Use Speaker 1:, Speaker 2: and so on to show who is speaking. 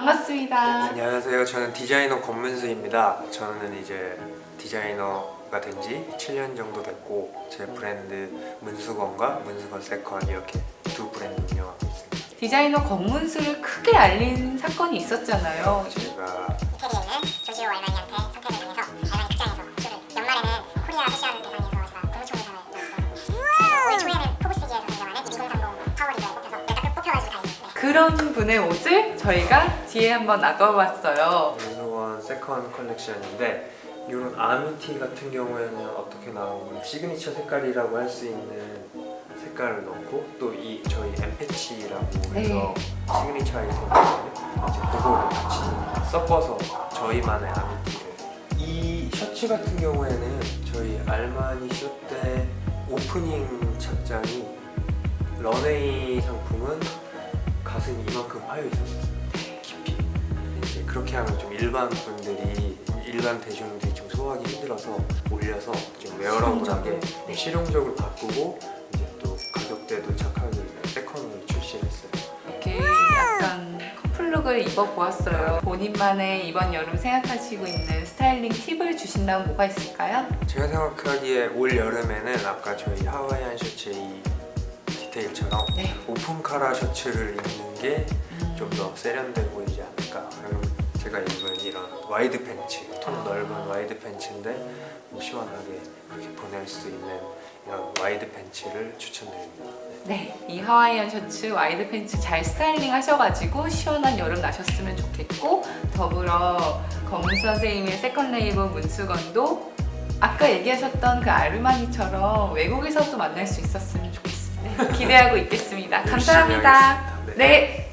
Speaker 1: 반갑습니다.
Speaker 2: 안녕하세요. 저는 디자이너 권문수입니다. 저는 이제 디자이너가 된 지 7년 정도 됐고 제 브랜드 문수건과 문수건 세컨 이렇게 두 브랜드 운영하고 있습니다.
Speaker 1: 디자이너 권문수를 크게 알린 사건이 있었잖아요.
Speaker 2: 제가
Speaker 1: 그런 분의 옷을 저희가 뒤에 한번 놔둬봤어요.
Speaker 2: 문수건 세컨 컬렉션인데 이런 아미티 같은 경우에는 어떻게 나오고 시그니처 색깔이라고 할 수 있는 색깔을 넣고 또 이 저희 엠패치라고 해서
Speaker 1: 네.
Speaker 2: 시그니처 아이템이거든요. 이제 그거를 같이 섞어서 저희만의 아미티를 이 셔츠 같은 경우에는 저희 알마니 쇼 때 오프닝 착장이 런웨이 상품은 가슴이 이만큼 파여 있었어요. 깊이. 이제 그렇게 하면 좀 일반 분들이 일반 대중들이 좀 소화하기 힘들어서 올려서 좀 웨어러블하게
Speaker 1: 실용적으로. 네.
Speaker 2: 실용적으로 바꾸고 이제 또 가격대도 착하게 세컨으로 출시했어요.
Speaker 1: 이렇게 약간 커플룩을 입어보았어요. 본인만의 이번 여름 생각하시고 있는 스타일링 팁을 주신다면 뭐가 있을까요?
Speaker 2: 제가 생각하기에 올 여름에는 아까 저희 하와이안 셔츠의 이 디테일처럼
Speaker 1: 네.
Speaker 2: 오픈 카라 셔츠를 입는 게 좀 더 세련돼 보이지 않을까. 그리고 제가 입은 이런 와이드 팬츠, 통 넓은 와이드 팬츠인데 뭐 시원하게 그렇게 보낼 수 있는 이런 와이드 팬츠를 추천드립니다. 네.
Speaker 1: 네, 이 하와이안 셔츠, 와이드 팬츠 잘 스타일링 하셔가지고 시원한 여름 나셨으면 좋겠고 더불어 검은 선생님의 세컨 레이블 문수건도 아까 얘기하셨던 그 아르마니처럼 외국에서도 만날 수 있었으면 좋겠습니 다. 기대하고 있겠습니다. 감사합니다.
Speaker 2: 하겠습니다. 네.
Speaker 1: 네.